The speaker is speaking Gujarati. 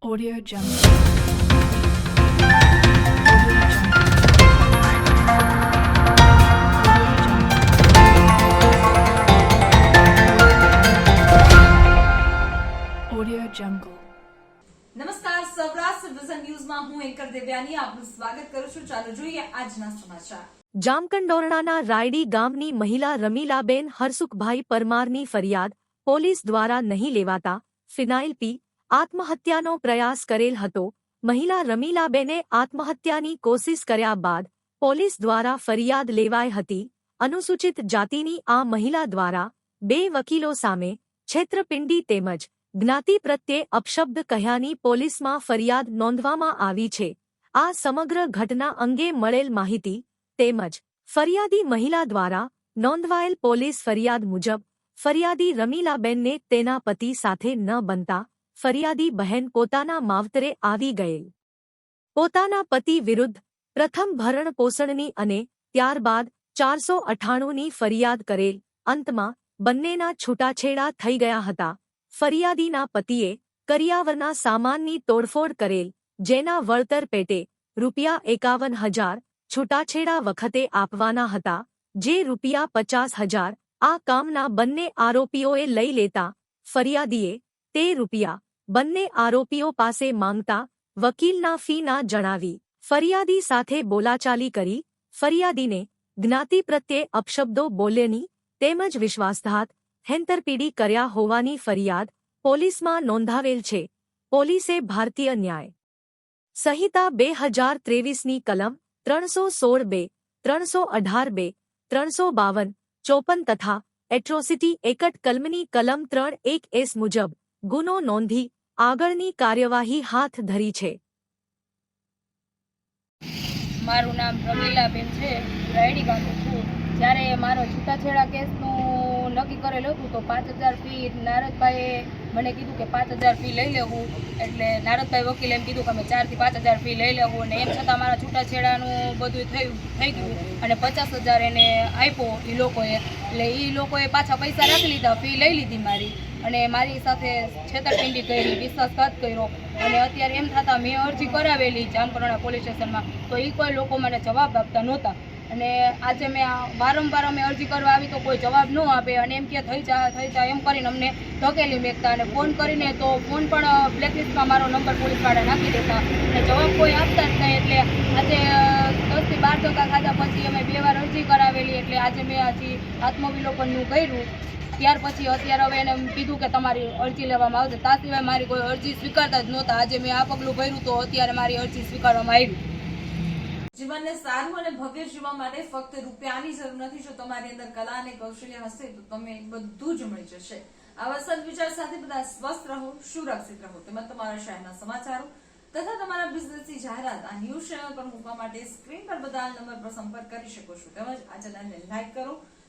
Audio Jungle. Audio Jungle. Audio Jungle. નમસ્કાર સૌરાષ્ટ્ર વિઝન ન્યૂઝમાં હું એન્કર દેવ્યાની આપનું સ્વાગત કરું છું ચાલો જોઈએ આજના સમાચાર જામકંડોરણાના રાયડી ગામની મહિલા રમીલાબેન હરસુખભાઈ પરમારની ફરિયાદ પોલીસ દ્વારા નહીં લેવાતા ફિનાઇલ પી આત્મહત્યાનો પ્રયાસ કરેલ હતો. મહિલા રમીલાબેને આત્મહત્યાની કોશિશ કર્યા બાદ પોલીસ દ્વારા ફરિયાદ લેવાઈ હતી. અનુસૂચિત જાતિની આ મહિલા દ્વારા બે વકીલો સામે છેતરપિંડી તેમજ જ્ઞાતિ પ્રત્યે અપશબ્દ કહ્યાની પોલીસમાં ફરિયાદ નોંધવામાં આવી છે. આ સમગ્ર ઘટના અંગે મળેલ માહિતી તેમજ ફરિયાદી મહિલા દ્વારા નોંધવાયેલ પોલીસ ફરિયાદ મુજબ ફરિયાદી રમીલાબેનને તેના પતિ સાથે ન બનતા ફરિયાદી બહેન પોતાના માવતરે આવી ગયેલ. પોતાના પતિ વિરુદ્ધ પ્રથમ ભરણ પોષણની અને ત્યારબાદ ચારસો અઠ્ઠાણુંની ફરિયાદ કરેલ. અંતમાં બંનેના છૂટાછેડા થઈ ગયા હતા. ફરિયાદીના પતિએ કરિયાવરના સામાનની તોડફોડ કરેલ, જેના વળતર પેટે રૂપિયા એકાવન હજાર છૂટાછેડા વખતે આપવાના હતા, જે રૂપિયા પચાસ હજાર આ કામના બંને આરોપીઓએ લઈ લેતા ફરિયાદીએ તે રૂપિયા બંને આરોપીઓ પાસે માંગતા વકીલના ફી ના જણાવી, ફરિયાદી સાથે બોલાચાલી કરી, ફરિયાદીને જ્ઞાતિ પ્રત્યે અપશબ્દો બોલ્યની તેમજ વિશ્વાસઘાત, હેન્તરપીડી કર્યા હોવાની ફરિયાદ પોલીસમાં નોંધાવેલ છે. પોલીસે ભારતીય ન્યાય સંહિતા બે હજાર ત્રેવીસની કલમ ત્રણસો સોળ બે, ત્રણસો અઢાર બે, ત્રણસો બાવન, ચોપન તથા એટ્રોસિટી એકટ કલમની કલમ ત્રણ એક એસ મુજબ ગુનો નોંધી આગળની કાર્યવાહી હાથ ધરી છે. મારું નામ પ્રમીલાબેન છે. રાયડી ગામનું છું. જ્યારે મારો છૂટાછેડા કેસનું નક્કી કરેલું હતું, તો પાંચ હજાર ફી નારદભાઈએ મને કીધું કે પાંચ હજાર ફી લઈ લેવું. એટલે નારદભાઈ વકીલે એમ કીધું કે અમે ચારથી પાંચ હજાર ફી લઈ લેવું. અને એમ છતાં મારા છૂટાછેડાનું બધું થયું, થઈ ગયું. અને પચાસ હજાર એને આપ્યો એ લોકોએ. એટલે એ લોકોએ પાછા પૈસા રાખી લીધા, ફી લઈ લીધી મારી. અને મારી સાથે છેતરપિંડી કરી, વિશ્વાસઘાત કર્યો. અને અત્યારે એમ થતાં મેં અરજી કરાવેલી જામકરણા પોલીસ સ્ટેશનમાં. તો એ કોઈ લોકો મને જવાબ આપતા નહોતા. અને આજે મેં વારંવાર અમે અરજી કરવા આવી તો કોઈ જવાબ ન આપે. અને એમ કે થઈ જા થઈ જા એમ કરીને અમને ધકેલી મેકતા. અને ફોન કરીને તો ફોન પણ બ્લેકલિસ્ટમાં મારો નંબર પોલીસવાળા નાખી દેતા. અને જવાબ કોઈ આપતા જ નહીં. એટલે આજે દસથી બાર ધક્કા ખાધા પછી અમે બે વાર અરજી કરાવેલી. એટલે આજે મેં હજી આત્મવિલોપનનું કર્યું. ત્યાર પછી અત્યારે હવે એને કીધું કે તમારી અરજી લેવામાં આવશે. તા મારી કોઈ અરજી સ્વીકારતા જ નહોતા. આજે મેં આ પગલું ભર્યું તો અત્યારે મારી અરજી સ્વીકારવામાં આવી. જીવનને સારું અને ભવ્ય જીવવા માટે ફક્ત રૂપિયાની જરૂર નથી. જો તમારી અંદર કલા અને કૌશલ્ય હશે તો તમે બધું જ મળી જશે. આવા સદવિચાર સાથે બધા સ્વસ્થ રહો, સુરક્ષિત રહો. તેમજ તમારા શહેરના સમાચારો તથા તમારા બિઝનેસની જાહેરાત, આ ન્યૂઝ ચેનલ પર મૂકવા માટે સ્ક્રીન પર બધા નંબર પર સંપર્ક કરી શકો છો. તેમજ આ ચેનલને લાઈક કરો